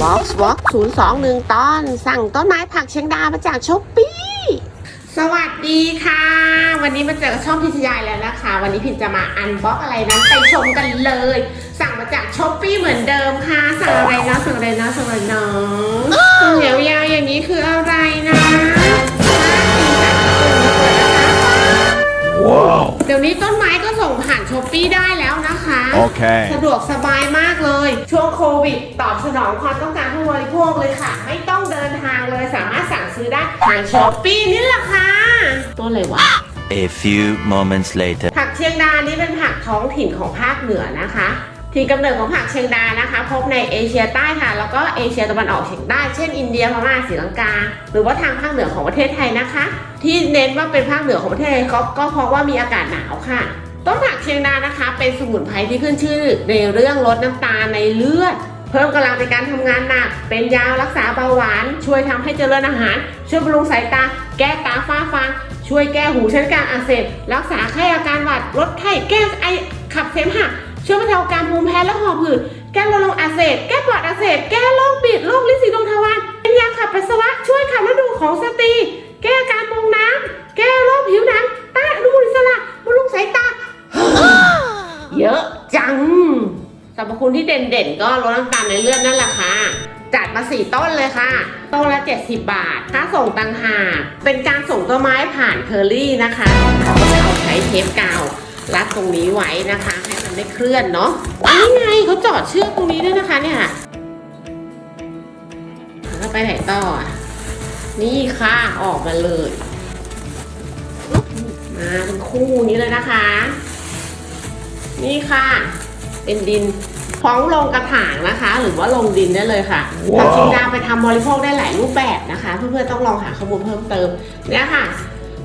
Box Box 021ตอน สั่งต้นไม้ผักเชียงดามาจากช้อปปี้สวัสดีค่ะ วันนี้มาเจอกับช่องพิชยายแล้วนะคะ วันนี้พิมจะมาอันบ็อกอะไรนั้นไปชมกันเลย สั่งมาจากช้อปปี้เหมือนเดิมค่ะ สั่งอะไรนะสั่งอะไรนะสั่งอะไรนะเหนียวยาวอย่างนี้คืออะไรนะ ดี๋ยวนี้ต้นไม้ก็ส่งผ่านช้อปปี้ได้แล้วนะคะ Okay. สะดวกสบายมากเลย ช่วงโควิด ตอบสนองความต้องการผู้บริโภคเลยค่ะ ไม่ต้องเดินทางเลยสามารถสั่งซื้อได้ทางช้อปปี้นี่แหละค่ะต้นอะไรวะ A few moments later. ผักเชียงดานี่เป็นผักท้องถิ่นของภาคเหนือนะคะ ที่กำเนิดของผักเชียงดานะคะ พบในเอเชียใต้ค่ะ แล้วก็เอเชียตะวันออกเฉียงใต้เช่นอินเดียพม่าศรีลังกา หรือว่าทางภาคเหนือของประเทศไทยนะคะ ที่เน้นว่าเป็นภาคเหนือของประเทศไทยก็ก็เพราะว่ามีอากาศหนาวค่ะ ต้นผักเชียงดานะคะ เป็นสมุนไพรที่ขึ้นชื่อ ในเรื่องลดน้ำตาลในเลือด เพิ่มกำลังในการทำงานหนัก เป็นยารักษาเบาหวาน ช่วยทำให้เจริญอาหาร ช่วยบำรุงสายตา แก้ตาฝ้าฟางช่วยแก้หูชั้นกลางอักเสบรักษาไข้อาการหวัดลดไข้แก้ไอขับเสมหะ ช่วยบรรเทาการภูมิแพ้และหอบหืด แก้ลดลงอักเสบแก้ปอดอักเสบแก้โรคบิดโรคลิ้นสีดวงทวารเป็นยาขับปัสสาวะช่วยขับฤดูของสตรี แก้อาการมองน้ำแก้โรคผิวหนังต้านอนุมูลอิสระบำรุงสายตา เยอะจังสรรพคุณที่เด่นๆ ก็ลดน้ำตาลในเลือดนั่นแหละค่ะ จัดมาสี่ต้นเลยค่ะ ต้นละ 70 บาท ค่าส่งต่างหากเป็นการส่งต้นไม้ผ่านเคอรี่นะคะเขาจะเอาใช้เทปกาวรัดตรงนี้ไว้นะคะ มันไม่เคลื่อนเนาะอันนี้ไงเขาจอดเชือกตรงนี้ด้วยนะคะเนี่ยค่ะแล้วไปไหนต่ออะนี่ค่ะ ออกมาเลย มาเป็นคู่นี้เลยนะคะ นี่ค่ะ เป็นดินพร้องลงกระถางนะคะ หรือว่าลงดินได้เลยค่ะว้าวผักชีดาไปทำบริโภคได้หลายรูปแบบนะคะ เพื่อนๆต้องลองหาข้อมูลเพิ่มเติมเนี่ยค่ะ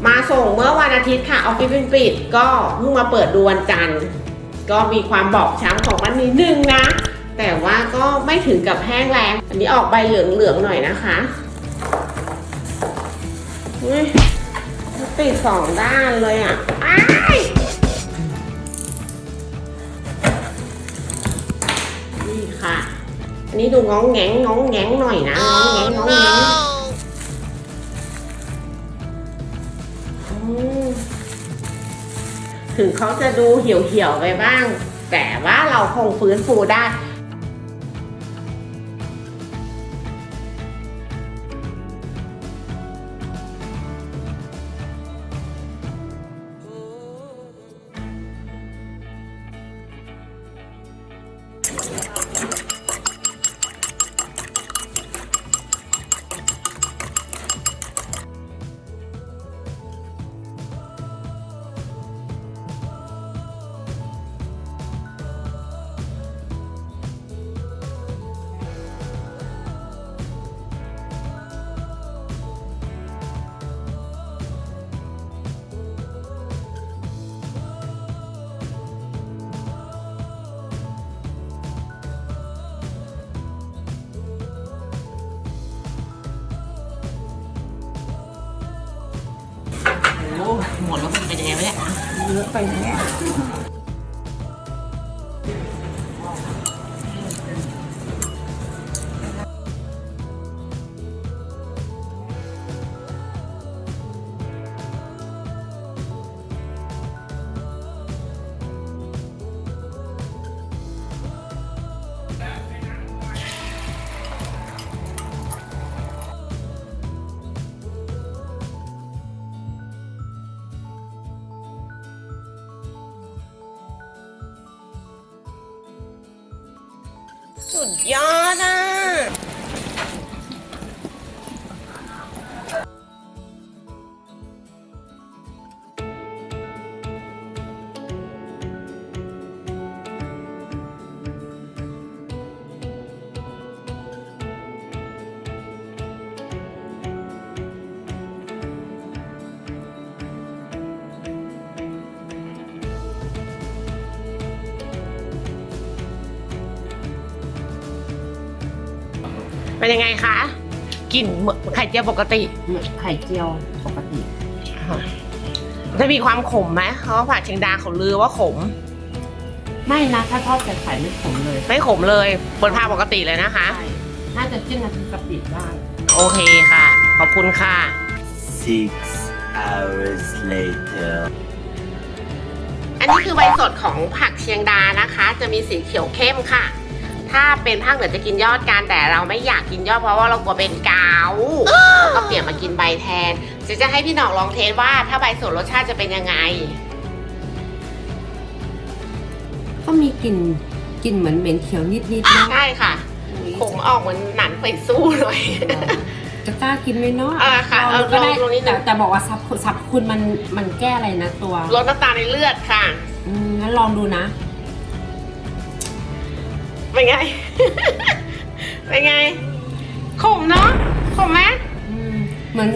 มาส่งเมื่อวันอาทิตย์ค่ะออฟฟิศเป็นปิด ก็เพิ่งมาเปิดดูวันจันทร์ ก็มีความบอบช้ำของมันนิดนึงนะ แต่ว่าก็ไม่ถึงกับแห้งแรง อันนี้ออกใบเหลืองๆหน่อยนะคะอุ๊ยติดสองด้านเลยอะอ้ายนี่ค่ะ อันนี้ดูง้องแงงง้องแงงหน่อยนะง้องแงงง้องแงงอืม ถึงเขาจะดูเหี่ยวๆไปบ้าง แต่ว่าเราคงฟื้นฟูได้ ดแล้วมันเป็นยังไงวะเนี่ยเยอะไปเนี่ย เป็นยังไงคะกลิ่นเหมือนไข่เจียวปกติเหมือนไข่เจียวปกติจะมีความขมไหมเพราะว่าผักเชียงดาเขาลือว่าขม ไม่นะถ้าทอดใส่ไข่ไม่ขมเลยไม่ขมเลยบนผ้าปกติเลยนะคะ ใช่น่าจะจิ้มน้ำพริกกะปิได้โอเคค่ะ ขอบคุณค่ะ Six hours later. อันนี้คือใบสดของผักเชียงดานะคะ จะมีสีเขียวเข้มค่ะ ถ้าเป็นภาคเหนือจะกินยอดกันแต่เราไม่อยากกินยอดเพราะว่าเรากลัวเป็นเกาแล้วก็เปลี่ยนมากินใบแทนจะจะให้พี่หนอกลองเทสว่าถ้าใบสดรสชาติจะเป็นยังไง ก็มีกลิ่นกลิ่นเหมือนเหม็นเขียวนิดๆเนาะใช่ค่ะขมออกเหมือนหนันไปสู้หน่อย จะกล้ากินไหมเนาะอ่าค่ะลองก็ได้เอาลองนิดนึงแต่แต่บอกว่าซับซับคุณมันมันแก้อะไรนะตัวลดน้ำตาลในเลือดค่ะอืมงั้นลองดูนะ เป็นไง เป็นไง ขมเนาะ ขมไหมอืมเหมือน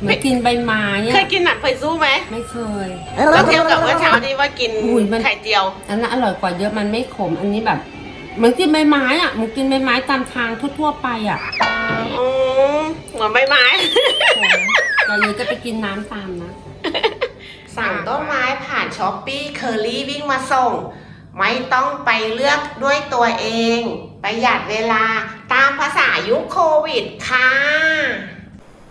เหมือนกินใบไม้เนี่ยเคยกินหนันไปสู้ไหม ไม่เคย แล้วเทียบกับเมื่อเช้าที่ว่ากินอุ้ยมัน ไข่เจียว อันนั้นอร่อยกว่าเยอะมันไม่ขม อันนี้แบบเหมือนกินใบไม้อะเหมือนกินใบไม้ตามทางทั่วๆไปอะอืมเหมือนใบไม้ขมแต่เดี๋ยวจะไปกินน้ำตามนะ สั่งต้นไม้ผ่านช้อปปี้เคอรี่วิ่งมาส่ง ไม่ต้องไปเลือกด้วยตัวเอง ประหยัดเวลาตามภาษายุคโควิดค่ะ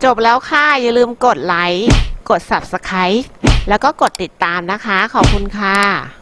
จบแล้วค่ะ อย่าลืมกดไลค์ กด Subscribe แล้วก็กดติดตามนะคะ ขอบคุณค่ะ